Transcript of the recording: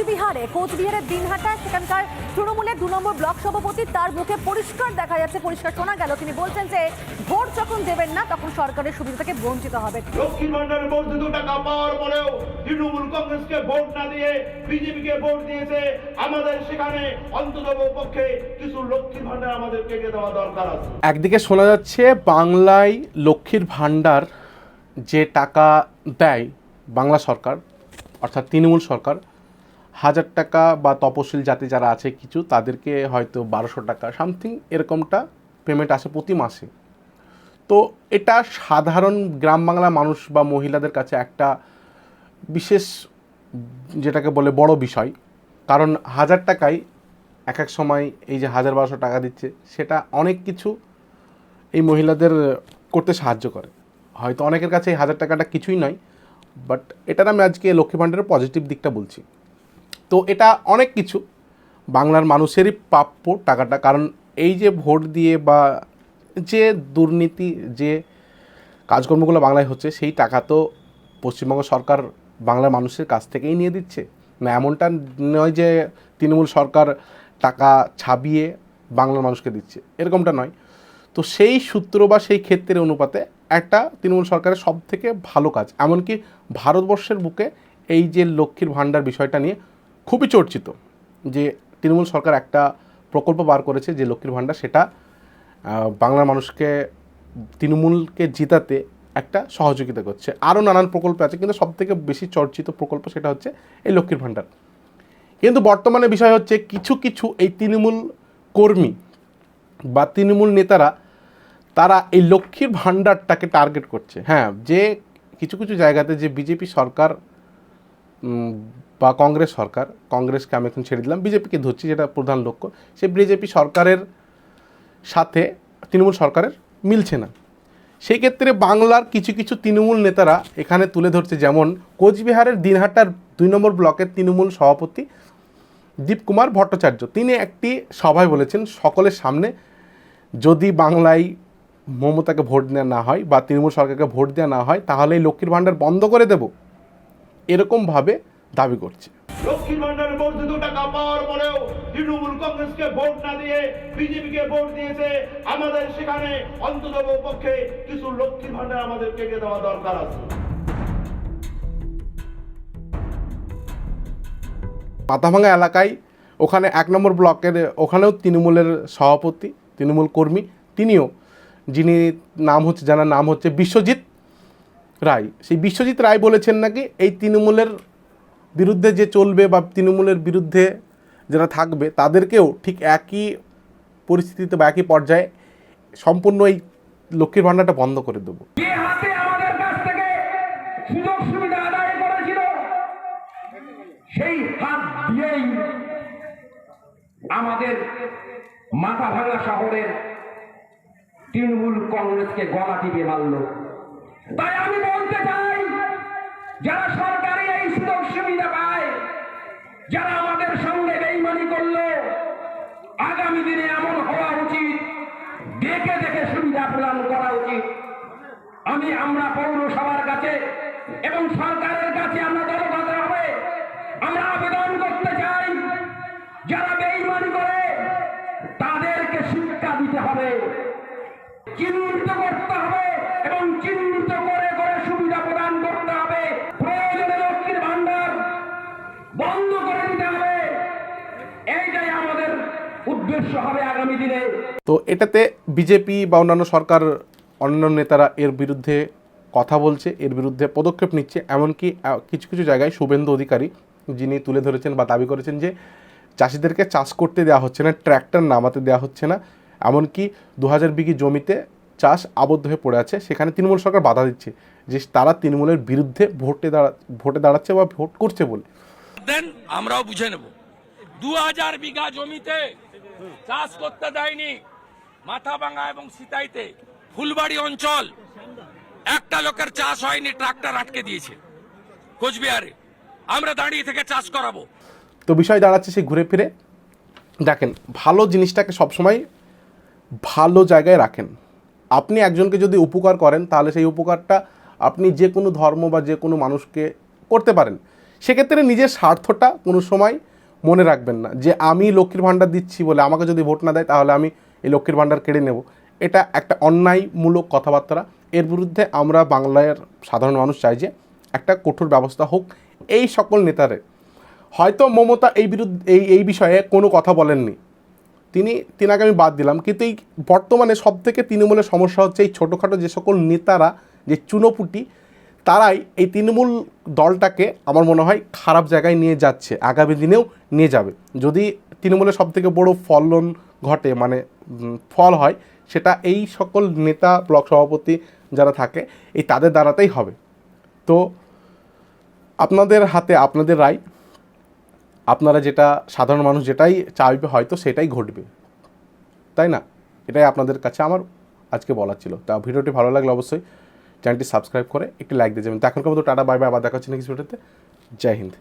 কোচবিহারে কোচবিহারের দিনহাটা সেখানকার তৃণমূলের দু নম্বর ব্লক সভাপতি তার মুখে পরিষ্কার দেখা যাচ্ছে পরিষ্কার শোনা গেল। তিনি বলছেন যে ভোট যখন দেবেন না তখন সরকারের সুবিধা থেকে বঞ্চিত হবে লক্ষ্মীর ভান্ডারের মধ্যে দু টাকা পাওয়ার পরেও তৃণমূল কংগ্রেসকে ভোট না দিয়ে বিজেপিকে ভোট দিয়েছে। আমাদের সেখানে অন্তত পক্ষে কিছু লক্ষ্মীর ভান্ডার আমাদের কেটে দেওয়া দরকার আছে। একদিকে শোনা যাচ্ছে বাংলায় লক্ষ্মীর ভাণ্ডার যে টাকা দেয় বাংলা সরকার অর্থাৎ তৃণমূল সরকার হাজার টাকা বা তপশিল জাতি যারা আছে কিছু, তাদেরকে হয়তো বারোশো টাকা, সামথিং এরকমটা পেমেন্ট আসে প্রতি মাসে। তো এটা সাধারণ গ্রাম বাংলা মানুষ বা মহিলাদের কাছে একটা বিশেষ যেটাকে বলে বড় বিষয়। কারণ হাজার টাকায় এক এক সময় এই যে হাজার বারোশো টাকা দিচ্ছে, সেটা অনেক কিছু এই মহিলাদের করতে সাহায্য করে। হয়তো অনেকের কাছে এই হাজার টাকাটা কিছুই নয় বাট এটার আমি আজকে লক্ষ্মী ভাণ্ডারের পজিটিভ দিকটা বলছি। তো এটা অনেক কিছু। বাংলার মানুষেরই প্রাপ্য টাকাটা। কারণ এই যে ভোট দিয়ে বা যে দুর্নীতি, যে কাজকর্মগুলো বাংলায় হচ্ছে, সেই টাকা তো পশ্চিমবঙ্গ সরকার বাংলার মানুষের কাছ থেকেই নিয়ে দিচ্ছে। না, এমনটা নয় যে তৃণমূল সরকার টাকা ছাবিয়ে বাংলার মানুষকে দিচ্ছে। এরকমটা নয়। তো সেই সূত্র বা সেই ক্ষেত্রের অনুপাতে একটা তৃণমূল সরকারের সব থেকে ভালো কাজ। এমনকি ভারতবর্ষের বুকে এই যে লক্ষ্মীর ভাণ্ডার বিষয়টা নিয়ে খুবই চর্চিত যে তৃণমূল সরকার একটা প্রকল্প বার করেছে যে লক্ষ্মীর ভাণ্ডার, সেটা বাংলার মানুষকে তৃণমূলকে জিতাতে একটা সহযোগিতা করছে। আরও নানান প্রকল্প আছে, কিন্তু সবথেকে বেশি চর্চিত প্রকল্প সেটা হচ্ছে এই লক্ষ্মীর ভাণ্ডার। কিন্তু বর্তমানে বিষয় হচ্ছে কিছু কিছু এই তৃণমূল কর্মী বা তৃণমূল নেতারা, তারা এই লক্ষ্মীর ভাণ্ডারটাকে টার্গেট করছে। হ্যাঁ যে কিছু কিছু জায়গাতে যে বিজেপি সরকার বা কংগ্রেস সরকার, কংগ্রেসকে আমি এখন ছেড়ে দিলাম, বিজেপিকে ধরছি যেটা প্রধান লক্ষ্য, সে বিজেপি সরকারের সাথে তৃণমূল সরকারের মিলছে না। সেই ক্ষেত্রে বাংলার কিছু কিছু তৃণমূল নেতারা এখানে তুলে ধরছে, যেমন কোচবিহারের দিনহাটার দুই নম্বর ব্লকের তৃণমূল সভাপতি দীপকুমার ভট্টাচার্য। তিনি একটি সভায় বলেছেন, সকলের সামনে যদি বাংলায় মমতাকে ভোট দেওয়া না হয় বা তৃণমূল সরকারকে ভোট দেওয়া না হয় তাহলে এই লক্ষ্মীর ভাণ্ডার বন্ধ করে দেব। এরকমভাবে দাবি করছে। লক্ষ্মীর ভান্ডারের মধ্যে টাকা পাওয়ার পরেও তৃণমূল কংগ্রেসকে ভোট না দিয়ে বিজেপিকে ভোট দিয়েছে। আমাদের সেখানে অন্তত পক্ষে কিছু লক্ষ্মীর ভান্ডার আমাদের কেটে দেওয়া দরকার আছে। মাথাভাঙা এলাকায় ওখানে এক নম্বর ব্লকের ওখানেও তৃণমূলের সভাপতি তৃণমূল কর্মী তিনিও যিনি নাম হচ্ছে যার নাম হচ্ছে বিশ্বজিৎ রায়। সেই বিশ্বজিৎ রায় বলেছেন নাকি এই তৃণমূলের বিরুদ্ধে যে চলবে বা তৃণমূলের বিরুদ্ধে যারা থাকবে, তাদেরকেও ঠিক একই পরিস্থিতিতে বা একই পর্যায়ে সম্পূর্ণ এই লক্ষ্মীর ভাণ্ডারটা বন্ধ করে দেবো। সেই হাত দিয়েই আমাদের মাথা ভাঙা শহরের তৃণমূল কংগ্রেসকে গলা টিপে মারল। তাই আমি বলতে চাই যারা সরকারি এই সুযোগ সুবিধা পায়, যারা আমাদের সঙ্গে বেইমানি করল, আগামী দিনে এমন হওয়া উচিত, দেখে দেখে সুবিধা প্রদান করা উচিত। আমি, আমরা পৌরসভার কাছে এবং সরকারের কাছে আমরা দলগত হবে আমরা আবেদন করতে চাই, যারা বেইমানি করে, তাদেরকে শিক্ষা দিতে হবে। চিহ্নিত করতে হবে এবং চিহ্নিত করে করে সুবিধা প্রদান করতে হবে প্রয়োজনে লক্ষ্মীর ভান্ডার বন্ধ করে দিতে হবে এইটাই আমাদের উদ্দেশ্য হবে আগামী দিনে। তো এটাতে বিজেপি বা অন্যান্য সরকার অন্যান্য নেতারা এর বিরুদ্ধে কথা বলছে এর বিরুদ্ধে পদক্ষেপ নিচ্ছে। এমনকি কিছু কিছু জায়গায় শুভেন্দু অধিকারী যিনি তুলে ধরেছেন বা দাবি করেছেন যে চাষিদেরকে চাষ করতে দেওয়া হচ্ছে না ট্র্যাক্টর নামাতে দেওয়া হচ্ছে না। এমনকি দু হাজার বিঘি জমিতে চাষ আবদ্ধ হয়ে পড়ে আছে। সেখানে তৃণমূল সরকার বাধা দিচ্ছে যে তারা তৃণমূলের বিরুদ্ধে ভোটে দাঁড়া ভোটে দাঁড়াচ্ছে বা ভোট করছে বলে। দেন আমরাও বুঝে নেব। দু হাজার বিঘা জমিতে চাষ করতে দেয়নি। মাথাভাঙা এবং সিতাইতে ফুলবাড়ি অঞ্চল। একটা লোকের চাষ হয়নি, ট্রাক্টর আটকে দিয়েছে কোচবিহারে। আমরা দাঁড়িয়ে থেকে চাষ করাবো। তো বিষয় দাঁড়াচ্ছে সেই ঘুরে ফিরে। দেখেন, ভালো জিনিসটাকে সবসময় ভালো জায়গায় রাখেন। আপনি একজনকে যদি উপকার করেন, তাহলে সেই উপকারটা আপনি যে কোনো ধর্ম বা যে কোনো মানুষকে করতে পারেন। সেক্ষেত্রে নিজের স্বার্থটা কোনো সময় মনে রাখবেন না যে আমি লক্ষ্মীর ভাণ্ডার দিচ্ছি বলে আমাকে যদি ভোট না দেয়, তাহলে আমি এই লক্ষ্মীর ভাণ্ডার কেড়ে নেব। এটা একটা অন্যায়মূলক কথাবার্তা। এর বিরুদ্ধে আমরা বাংলার সাধারণ মানুষ চাই যে একটা কঠোর ব্যবস্থা হোক। এই সকল নেতারে, হয়তো মমতা এই বিরুদ্ধে, এই এই বিষয়ে কোনো কথা বলেননি। তিনি, তিনাকে আমি বাদ দিলাম। কিন্তু এই বর্তমানে সব থেকে তৃণমূলের সমস্যা হচ্ছে এই ছোটোখাটো যে সকল নেতারা, যে চুনোপুটি তারাই এই তৃণমূল দলটাকে আমার মনে হয় খারাপ জায়গায় নিয়ে যাচ্ছে। আগামী দিনেও নিয়ে যাবে। যদি তৃণমূলের সব থেকে বড় ফলন ঘটে মানে ফল হয়, সেটা এই সকল নেতা, ব্লক সভাপতি যারা থাকে, এই তাদের দ্বারাতেই হবে। তো আপনাদের হাতে আপনাদের রায়। আপনারা যেটা, সাধারণ মানুষ যেটাই চাইবে হয়তো সেটাই ঘটবে। তাই না? এটাই আপনাদের কাছে আমার আজকে বলার ছিল। তা ভিডিওটি ভালো লাগলে অবশ্যই চ্যানেলটি সাবস্ক্রাইব করে একটি লাইক দিয়ে যাবেন। এখনকার মতো টাটা, বাই বাই, আবার দেখা হচ্ছে নেক্সট ভিডিওতে। জয় হিন্দ।